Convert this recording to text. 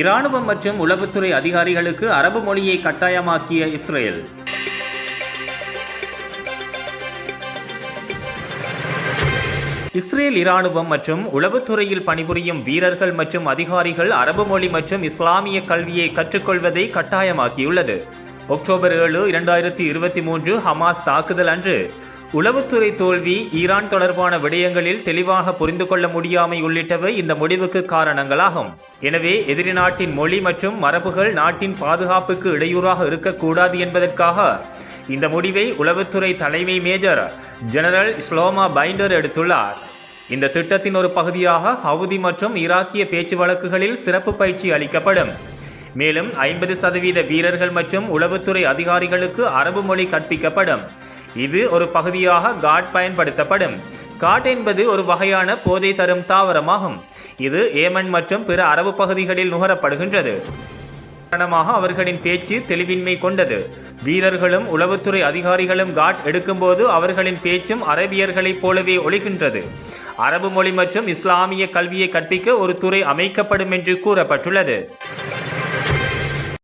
இராணுவம் மற்றும் உளவுத்துறை அதிகாரிகளுக்கு அரபு மொழியை கட்டாயமாக்கிய இஸ்ரேல். இஸ்ரேல் இராணுவம் மற்றும் உளவுத்துறையில் பணிபுரியும் வீரர்கள் மற்றும் அதிகாரிகள் அரபு மொழி மற்றும் இஸ்லாமிய கல்வியை கற்றுக்கொள்வதை கட்டாயமாக்கியுள்ளது. அக்டோபர் ஏழு இரண்டாயிரத்தி இருபத்தி மூன்று ஹமாஸ் தாக்குதல் அன்று உளவுத்துறை தோல்வி ஈரான் தொடர்பான விடயங்களில் தெளிவாக புரிந்து கொள்ள முடியாமை உள்ளிட்டவை இந்த முடிவுக்கு காரணங்களாகும். எனவே எதிரி நாட்டின் மொழி மற்றும் மரபுகள் நாட்டின் பாதுகாப்புக்கு இடையூறாக இருக்கக்கூடாது என்பதற்காக இந்த முடிவை உளவுத்துறை தலைமை மேஜர் ஜெனரல் ஸ்லோமா பைண்டர் எடுத்துள்ளார். இந்த திட்டத்தின் ஒரு பகுதியாக ஹவுதி மற்றும் ஈராக்கிய பேச்சு வழக்குகளில் சிறப்பு பயிற்சி அளிக்கப்படும். மேலும் ஐம்பது சதவீத வீரர்கள் மற்றும் உளவுத்துறை அதிகாரிகளுக்கு அரபு மொழி கற்பிக்கப்படும். இது ஒரு பகுதியாக காட் பயன்படுத்தப்படும். காட் என்பது ஒரு வகையான போதை தரும் தாவரமாகும். இது ஏமன் மற்றும் பிற அரபு பகுதிகளில் நுகரப்படுகின்றது. காரணமாக அவர்களின் பேச்சு தெளிவின்மை கொண்டது. வீரர்களும் உளவுத்துறை அதிகாரிகளும் காட் எடுக்கும்போது அவர்களின் பேச்சும் அரபியர்களைப் போலவே ஒழிகின்றது அரபு மொழி மற்றும் இஸ்லாமிய கல்வியை கற்பிக்க ஒரு துறை அமைக்கப்படும் என்று கூறப்பட்டுள்ளது.